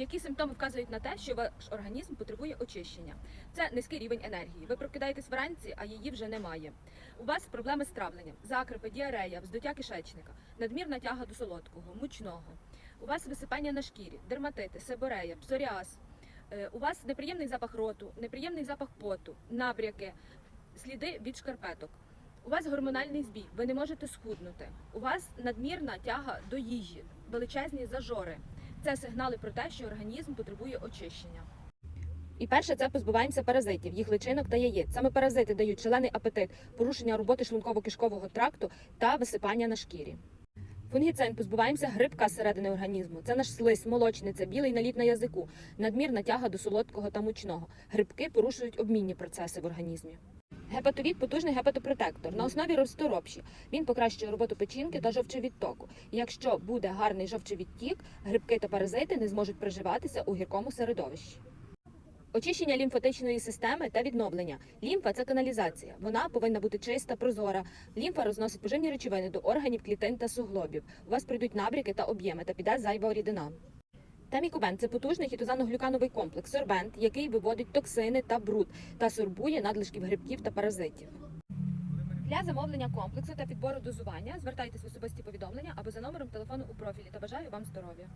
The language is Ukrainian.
Які симптоми вказують на те, що ваш організм потребує очищення? Це низький рівень енергії. Ви прокидаєтесь вранці, а її вже немає. У вас проблеми з травленням, закрипи, діарея, вздуття кишечника, надмірна тяга до солодкого, мучного. У вас висипання на шкірі, дерматити, себорея, псоріаз. Е, У вас неприємний запах роту, неприємний запах поту, набряки, сліди від шкарпеток. У вас гормональний збій, ви не можете схуднути. У вас надмірна тяга до їжі, величезні зажори. Це сигнали про те, що організм потребує очищення. І перше це позбуваємося паразитів, їх личинок та яєць. Саме паразити дають шалений апетит, порушення роботи шлунково-кишкового тракту та висипання на шкірі. Фунгіцин позбуваємося грибка зсередини організму. Це наш слиз, молочниця, білий наліт на язику, надмірна тяга до солодкого та мучного. Грибки порушують обмінні процеси в організмі. Гепатовід потужний гепатопротектор на основі розторопші. Він покращує роботу печінки та жовчовідтоку. Якщо буде гарний жовчовідтік, грибки та паразити не зможуть приживатися у гіркому середовищі. Очищення лімфатичної системи та відновлення. Лімфа це каналізація. Вона повинна бути чиста, прозора. Лімфа розносить поживні речовини до органів, клітин та суглобів. У вас прийдуть набряки та об'єми та піде зайва рідина. Тамікобен це потужний хітозано-глюкановий комплекс, сорбент, який виводить токсини та бруд та сорбує надлишків грибків та паразитів. Для замовлення комплексу та підбору дозування звертайтесь в особисті повідомлення або за номером телефону у профілі та бажаю вам здоров'я.